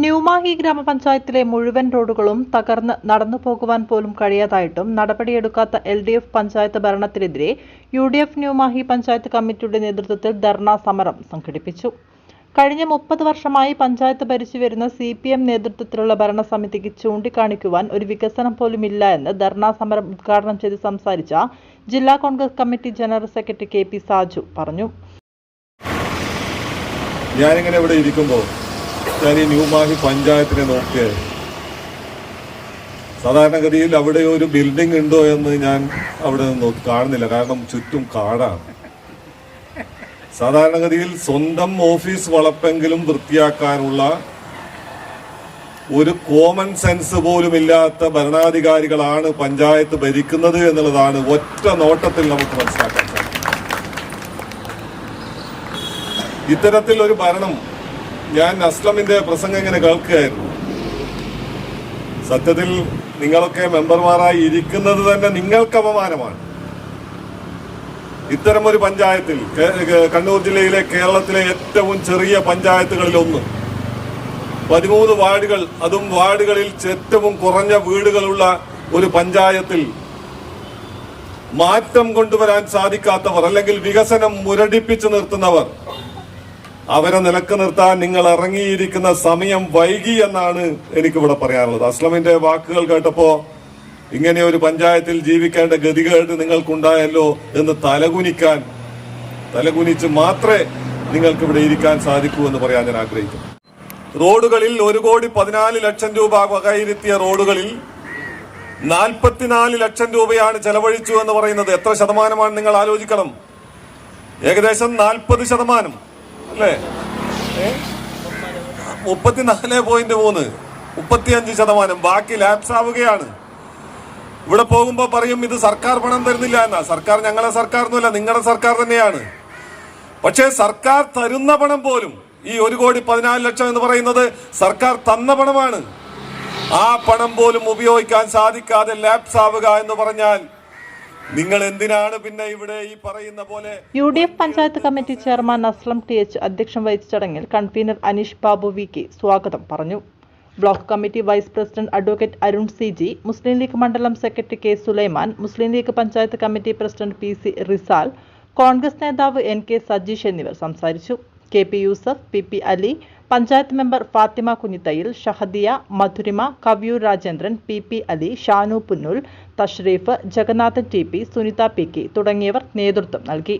ന്യൂമാഹി ഗ്രാമപഞ്ചായത്തിലെ മുഴുവൻ റോഡുകളും തകർന്ന് നടന്നു പോകുവാൻ പോലും കഴിയാതായിട്ടും നടപടിയെടുക്കാത്ത L D F panchayat ഭരണത്തിനെതിരെ U D F Newmahe panchayat കമ്മിറ്റിയുടെ നേതൃത്വത്തിൽ ധർണാ സമരം സംഘടിപ്പിച്ചു. കഴിഞ്ഞ മുപ്പത് വർഷമായി പഞ്ചായത്ത് ഭരിച്ചു വരുന്ന സി പി എം നേതൃത്വത്തിലുള്ള ഭരണസമിതിക്ക് ചൂണ്ടിക്കാണിക്കുവാൻ ഒരു വികസനം പോലും ഇല്ല എന്ന് ധർണാ സമരം ഉദ്ഘാടനം ചെയ്ത് സംസാരിച്ച ജില്ലാ Congress committee general secretary K P Saju പറഞ്ഞു. ഞാനിങ്ങനെ ഇവിടെ ഇരിക്കുമ്പോൾ ഞാൻ ഈ ന്യൂമാഹി പഞ്ചായത്തിനെ നോക്കിയത് സാധാരണഗതിയിൽ അവിടെ ഒരു ബിൽഡിംഗ് ഉണ്ടോ എന്ന് ഞാൻ അവിടെ കാണുന്നില്ല. കാരണം ചുറ്റും കാടാണ്. സാധാരണഗതിയിൽ സ്വന്തം ഓഫീസ് വളപ്പെങ്കിലും വൃത്തിയാക്കാനുള്ള ഒരു കോമൺ സെൻസ് പോലും ഇല്ലാത്ത ഭരണാധികാരികളാണ് പഞ്ചായത്ത് ഭരിക്കുന്നത് എന്നുള്ളതാണ് ഒറ്റ നോട്ടത്തിൽ നമുക്ക് മനസ്സിലാക്കാൻ സാധിക്കും ഇത്തരത്തിൽ ഒരു ഭരണം ഞാൻ അസ്ലമിന്റെ പ്രസംഗം ഇങ്ങനെ കേൾക്കുകയായിരുന്നു. സത്യത്തിൽ നിങ്ങളൊക്കെ മെമ്പർമാരായി ഇരിക്കുന്നത് തന്നെ നിങ്ങൾക്ക് അപമാനമാണ്. ഇത്തരം ഒരു പഞ്ചായത്തിൽ കണ്ണൂർ ജില്ലയിലെ കേരളത്തിലെ ഏറ്റവും ചെറിയ പഞ്ചായത്തുകളിൽ ഒന്ന് പതിമൂന്ന് വാർഡുകൾ അതും വാർഡുകളിൽ ഏറ്റവും കുറഞ്ഞ വീടുകളുള്ള ഒരു പഞ്ചായത്തിൽ മാറ്റം കൊണ്ടുവരാൻ സാധിക്കാത്തവർ അല്ലെങ്കിൽ വികസനം മുരടിപ്പിച്ചു നിർത്തുന്നവർ അവരെ നിലയ്ക്ക് നിർത്താൻ നിങ്ങൾ ഇറങ്ങിയിരിക്കുന്ന സമയം വൈകി എന്നാണ് എനിക്കിവിടെ പറയാനുള്ളത്. അസ്ലമിന്റെ വാക്കുകൾ കേട്ടപ്പോ ഇങ്ങനെ ഒരു പഞ്ചായത്തിൽ ജീവിക്കേണ്ട ഗതികേട് നിങ്ങൾക്കുണ്ടായല്ലോ എന്ന് തലകുനിക്കാൻ തലകുനിച്ച് മാത്രമേ നിങ്ങൾക്ക് ഇവിടെ ഇരിക്കാൻ സാധിക്കൂ എന്ന് പറയാൻ ഞാൻ ആഗ്രഹിക്കുന്നു. റോഡുകളിൽ ഒരു കോടി പതിനാല് ലക്ഷം രൂപ വകയിരുത്തിയ റോഡുകളിൽ നാൽപ്പത്തിനാല് ലക്ഷം രൂപയാണ് ചെലവഴിച്ചു എന്ന് പറയുന്നത് എത്ര ശതമാനമാണ് നിങ്ങൾ ആലോചിക്കണം? ഏകദേശം നാൽപ്പത് ശതമാനം. അല്ലേ? മുപ്പത്തിനാല് പോയിന്റ് മൂന്ന്. മുപ്പത്തിയഞ്ച് ശതമാനം. ബാക്കി ലാപ്സ് ആവുകയാണ്. ഇവിടെ പോകുമ്പോ പറയും ഇത് സർക്കാർ പണം തരുന്നില്ല എന്നാ. സർക്കാർ ഞങ്ങളെ സർക്കാർ ഒന്നുമല്ല നിങ്ങളുടെ സർക്കാർ തന്നെയാണ്. പക്ഷേ സർക്കാർ തരുന്ന പണം പോലും ഈ ഒരു കോടി പതിനാല് ലക്ഷം എന്ന് പറയുന്നത് സർക്കാർ തന്ന പണമാണ്. ആ പണം പോലും ഉപയോഗിക്കാൻ സാധിക്കാതെ ലാപ്സ് ആവുക എന്ന് പറഞ്ഞാൽ നിങ്ങൾ എന്തിനാണ് പിന്നെ ഇവിടെ ഈ പറയുന്ന പോലെ U D F panchayat committee chairman Aslam T H അധ്യക്ഷം വഹിച്ച ചടങ്ങിൽ convener Aneesh Babu V K സ്വാഗതം പറഞ്ഞു. Block committee vice president advocate Arun C G Muslim League മണ്ഡലം secretary K Sulaiman Muslim League panchayat committee president P C Rizal Congress നേതാവ് N K Sajeesh എന്നിവർ സംസാരിച്ചു. K P Yusuf P P Ali panchayat member Fathima Kunhithayil Shahadiya Madhurima Kaviyoor Rajendran P P Ali Shanu Punnool Thashreef Jagannathan T P Sunitha P K തുടങ്ങിയവർ നേതൃത്വം നൽകി.